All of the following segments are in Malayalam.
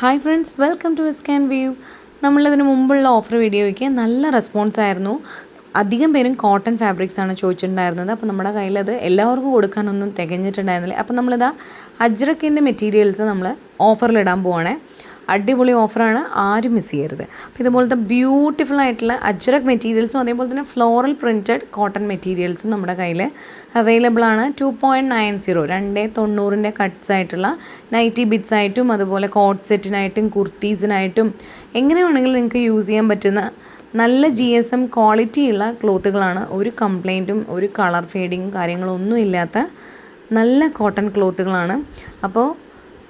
Hi friends welcome to scan view നമ്മളിതിന് മുമ്പുള്ള ഓഫർ വീഡിയോയ്ക്ക് നല്ല റെസ്പോൺസ് ആയിരുന്നു. അധികം പേരും കോട്ടൺ ഫാബ്രിക്സ് ആണ് ചോദിച്ചിട്ടുണ്ടായിരുന്നത്. അപ്പോൾ നമ്മുടെ കയ്യിലത് എല്ലാവർക്കും കൊടുക്കാനൊന്നും തികഞ്ഞിട്ടുണ്ടായിരുന്നില്ല. അപ്പോൾ നമ്മളിതാ അജ്രക്കിന്റെ മെറ്റീരിയൽസ് നമ്മൾ ഓഫറിലിടാൻ പോവാണേ. അടിപൊളി ഓഫറാണ്. ആരും മിസ് ചെയ്യരുത്. അപ്പോൾ ഇതുപോലത്തെ ബ്യൂട്ടിഫുൾ ആയിട്ടുള്ള അജ്രക് മെറ്റീരിയൽസും അതേപോലെ തന്നെ ഫ്ലോറൽ പ്രിന്റഡ് കോട്ടൺ മെറ്റീരിയൽസും നമ്മുടെ കയ്യിൽ അവൈലബിൾ ആണ്. ടു പോയിന്റ് നയൻ സീറോ രണ്ട് തൊണ്ണൂറിന്റെ കട്ട്സ് ആയിട്ടുള്ള നൈറ്റി ബിറ്റ്സ് ആയിട്ടും അതുപോലെ കോട്ട് സെറ്റിനായിട്ടും കുർത്തീസിനായിട്ടും എങ്ങനെ വേണമെങ്കിലും നിങ്ങൾക്ക് യൂസ് ചെയ്യാൻ പറ്റുന്ന നല്ല ജി എസ് എം ക്വാളിറ്റിയുള്ള ക്ലോത്തുകളാണ് ഒരു കംപ്ലൈന്റും ഒരു കളർ ഫേഡിങ്ങും കാര്യങ്ങളൊന്നും ഇല്ലാത്ത നല്ല കോട്ടൺ ക്ലോത്തുകളാണ് അപ്പോൾ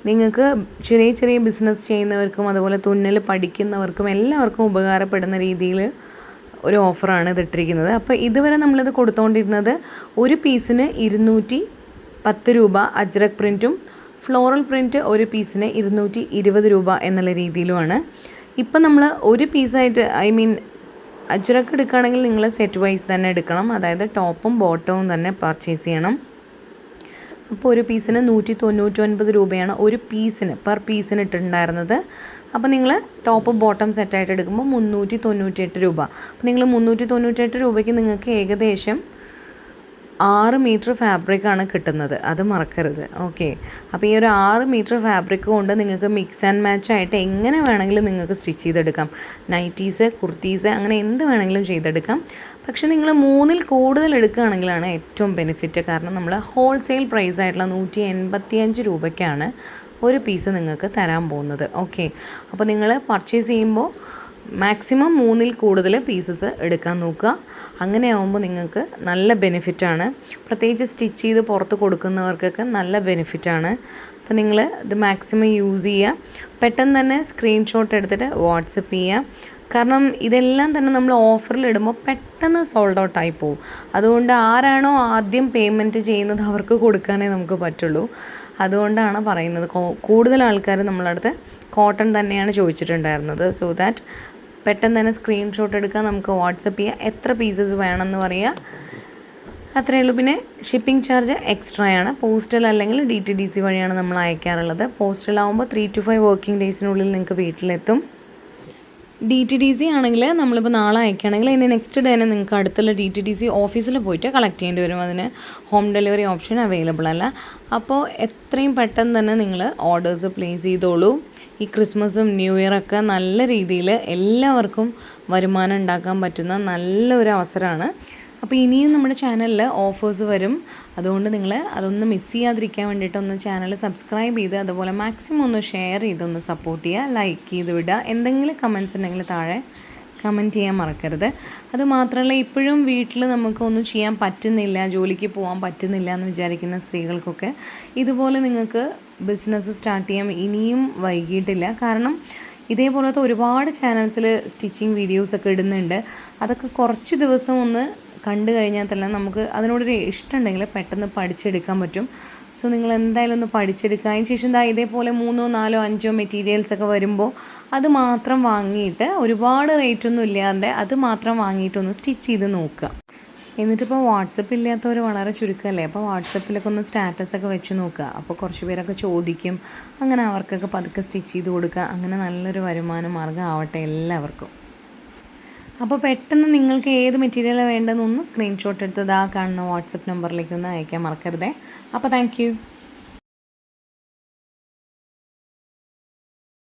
നിങ്ങൾക്ക് ചെറിയ ചെറിയ ബിസിനസ് ചെയ്യുന്നവർക്കും അതുപോലെ തുന്നൽ പഠിക്കുന്നവർക്കും എല്ലാവർക്കും ഉപകാരപ്പെടുന്ന രീതിയിൽ ഒരു ഓഫറാണ് ഇത് ഇട്ടിരിക്കുന്നത്. അപ്പോൾ ഇതുവരെ നമ്മളിത് കൊടുത്തുകൊണ്ടിരുന്നത് ഒരു പീസിന് ഇരുന്നൂറ്റി പത്ത് രൂപ അജ്രക് പ്രിന്റും ഫ്ലോറൽ പ്രിന്റ് ഒരു പീസിന് ഇരുന്നൂറ്റി ഇരുപത് രൂപ എന്നുള്ള രീതിയിലുമാണ്. ഇപ്പം നമ്മൾ ഒരു പീസായിട്ട് ഐ മീൻ അജ്രക്ക് എടുക്കുകയാണെങ്കിൽ നിങ്ങൾ സെറ്റ് വൈസ് തന്നെ എടുക്കണം. അതായത് ടോപ്പും ബോട്ടവും തന്നെ പർച്ചേസ് ചെയ്യണം. അപ്പോൾ ഒരു പീസിന് നൂറ്റി തൊണ്ണൂറ്റൊൻപത് രൂപയാണ് ഒരു പീസിന് പെർ പീസിന് ഇട്ടിട്ടുണ്ടായിരുന്നത്. അപ്പോൾ നിങ്ങൾ ടോപ്പ് ബോട്ടം സെറ്റായിട്ട് എടുക്കുമ്പോൾ മുന്നൂറ്റി തൊണ്ണൂറ്റിയെട്ട് രൂപ. അപ്പോൾ നിങ്ങൾ മുന്നൂറ്റി തൊണ്ണൂറ്റിയെട്ട് രൂപയ്ക്ക് നിങ്ങൾക്ക് ഏകദേശം ആറ് മീറ്റർ ഫാബ്രിക്കാണ് കിട്ടുന്നത്. അത് മറക്കരുത്. ഓക്കെ അപ്പോൾ ഈ ഒരു ആറ് മീറ്റർ ഫാബ്രിക് കൊണ്ട് നിങ്ങൾക്ക് മിക്സ് ആൻഡ് മാച്ച് ആയിട്ട് എങ്ങനെ വേണമെങ്കിലും നിങ്ങൾക്ക് സ്റ്റിച്ച് ചെയ്തെടുക്കാം. നൈറ്റീസ് കുർത്തീസ് അങ്ങനെ എന്ത് വേണമെങ്കിലും ചെയ്തെടുക്കാം. പക്ഷേ നിങ്ങൾ മൂന്നിൽ കൂടുതൽ എടുക്കുകയാണെങ്കിലാണ് ഏറ്റവും ബെനിഫിറ്റ് കാരണം നമ്മൾ ഹോൾസെയിൽ പ്രൈസ് ആയിട്ടുള്ള നൂറ്റി എൺപത്തിയഞ്ച് രൂപയ്ക്കാണ് ഒരു പീസ് നിങ്ങൾക്ക് തരാൻ പോകുന്നത്. ഓക്കെ അപ്പോൾ നിങ്ങൾ പർച്ചേസ് ചെയ്യുമ്പോൾ മാക്സിമം മൂന്നിൽ കൂടുതൽ പീസസ് എടുക്കാൻ നോക്കുക. അങ്ങനെ ആകുമ്പോൾ നിങ്ങൾക്ക് നല്ല ബെനിഫിറ്റാണ് പ്രത്യേകിച്ച് സ്റ്റിച്ച് ചെയ്ത് പുറത്ത് കൊടുക്കുന്നവർക്കൊക്കെ നല്ല ബെനിഫിറ്റാണ് അപ്പോൾ നിങ്ങൾ ഇത് മാക്സിമം യൂസ് ചെയ്യുക. പെട്ടെന്ന് തന്നെ സ്ക്രീൻഷോട്ട് എടുത്തിട്ട് വാട്സപ്പ് ചെയ്യുക. കാരണം ഇതെല്ലാം തന്നെ നമ്മൾ ഓഫറിൽ ഇടുമ്പോൾ പെട്ടെന്ന് സോൾഡ് ഔട്ട് ആയി പോകും അതുകൊണ്ട് ആരാണോ ആദ്യം പേയ്മെന്റ് ചെയ്യുന്നത് അവർക്ക് കൊടുക്കാനേ നമുക്ക് പറ്റുള്ളൂ. അതുകൊണ്ടാണ് പറയുന്നത്. കൂടുതൽ ആൾക്കാർ നമ്മളടുത്ത് കോട്ടൺ തന്നെയാണ് ചോദിച്ചിട്ടുണ്ടായിരുന്നത്. സോ ദാറ്റ് പെട്ടെന്ന് തന്നെ സ്ക്രീൻഷോട്ട് എടുക്കാൻ നമുക്ക് വാട്സപ്പ് ചെയ്യുക എത്ര പീസസ് വേണമെന്ന് പറയുക അത്രയേ ഉള്ളൂ. പിന്നെ ഷിപ്പിംഗ് ചാർജ് എക്സ്ട്രാ ആണ്. പോസ്റ്റൽ അല്ലെങ്കിൽ ഡി ടി ഡി സി വഴിയാണ് നമ്മൾ അയക്കാറുള്ളത്. പോസ്റ്റലാവുമ്പോൾ ത്രീ ടു ഫൈവ് വർക്കിംഗ് ഡേയ്സിനുള്ളിൽ നിങ്ങൾക്ക് വീട്ടിലെത്തും. ഡി ടി ഡി സി ആണെങ്കിൽ നമ്മളിപ്പോൾ നാളെ അയക്കുകയാണെങ്കിൽ അതിന്റെ നെക്സ്റ്റ് ഡേ തന്നെ നിങ്ങൾക്ക് അടുത്തുള്ള ഡി ടി ഡി സി ഓഫീസിൽ പോയിട്ട് കളക്ട് ചെയ്യേണ്ടി വരും. അതിന് ഹോം ഡെലിവറി ഓപ്ഷൻ അവൈലബിൾ അല്ല. അപ്പോൾ എത്രയും പെട്ടെന്ന് തന്നെ നിങ്ങൾ ഓർഡേഴ്സ് പ്ലേസ് ചെയ്തോളൂ. ഈ ക്രിസ്മസും ന്യൂ ഇയറൊക്കെ നല്ല രീതിയിൽ എല്ലാവർക്കും വരുമാനം ഉണ്ടാക്കാൻ പറ്റുന്ന നല്ലൊരു അവസരമാണ്. അപ്പോൾ ഇനിയും നമ്മുടെ ചാനലിൽ ഓഫേഴ്സ് വരും. അതുകൊണ്ട് നിങ്ങൾ അതൊന്ന് മിസ് ചെയ്യാതിരിക്കാൻ വേണ്ടിയിട്ട് ഒന്ന് ചാനൽ സബ്സ്ക്രൈബ് ചെയ്ത് അതുപോലെ മാക്സിമം ഒന്ന് ഷെയർ ചെയ്തൊന്ന് സപ്പോർട്ട് ചെയ്യുക ലൈക്ക് ചെയ്ത് വിടുക. എന്തെങ്കിലും കമൻസ് ഉണ്ടെങ്കിൽ താഴെ കമന്റ് ചെയ്യാൻ മറക്കരുത്. അതുമാത്രമല്ല ഇപ്പോഴും വീട്ടിൽ നമുക്കൊന്നും ചെയ്യാൻ പറ്റുന്നില്ല ജോലിക്ക് പോകാൻ പറ്റുന്നില്ല എന്ന് വിചാരിക്കുന്ന സ്ത്രീകൾക്കൊക്കെ ഇതുപോലെ നിങ്ങൾക്ക് ബിസിനസ് സ്റ്റാർട്ട് ചെയ്യാൻ ഇനിയും വൈകിട്ടില്ല കാരണം ഇതേപോലത്തെ ഒരുപാട് ചാനൽസിൽ സ്റ്റിച്ചിങ് വീഡിയോസൊക്കെ ഇടുന്നുണ്ട്. അതൊക്കെ കുറച്ച് ദിവസം ഒന്ന് കണ്ടു കഴിഞ്ഞാൽ തന്നെ നമുക്ക് അതിനോടൊരു ഇഷ്ടമുണ്ടെങ്കിൽ പെട്ടെന്ന് പഠിച്ചെടുക്കാൻ പറ്റും. സോ നിങ്ങൾ എന്തായാലും ഒന്ന് പഠിച്ചെടുക്കുക. അതിന് ശേഷം ദാ ഇതേപോലെ മൂന്നോ നാലോ അഞ്ചോ മെറ്റീരിയൽസ് ഒക്കെ വരുമ്പോൾ അത് മാത്രം വാങ്ങിയിട്ട് ഒരുപാട് റേറ്റ് ഒന്നും ഇല്ലാതെ അത് മാത്രം വാങ്ങിയിട്ടൊന്ന് സ്റ്റിച്ച് ചെയ്ത് നോക്കുക. എന്നിട്ടിപ്പോൾ വാട്സപ്പ് ഇല്ലാത്തവർ വളരെ ചുരുക്കമല്ലേ? അപ്പോൾ വാട്സപ്പിലൊക്കെ ഒന്ന് സ്റ്റാറ്റസ് ഒക്കെ വെച്ച് നോക്കുക. അപ്പോൾ കുറച്ച് പേരൊക്കെ ചോദിക്കും. അങ്ങനെ അവർക്കൊക്കെ പതുക്കെ സ്റ്റിച്ച് ചെയ്ത് കൊടുക്കുക. അങ്ങനെ നല്ലൊരു വരുമാന മാർഗം ആവട്ടെ എല്ലാവർക്കും. അപ്പോൾ പെട്ടെന്ന് നിങ്ങൾക്ക് ഏത് മെറ്റീരിയലാണ് വേണ്ടതെന്നൊന്ന് സ്ക്രീൻഷോട്ട് എടുത്തത് ആ കാണുന്ന വാട്സപ്പ് നമ്പറിലേക്ക് ഒന്ന് അയക്കാൻ മറക്കരുതേ. അപ്പോൾ താങ്ക്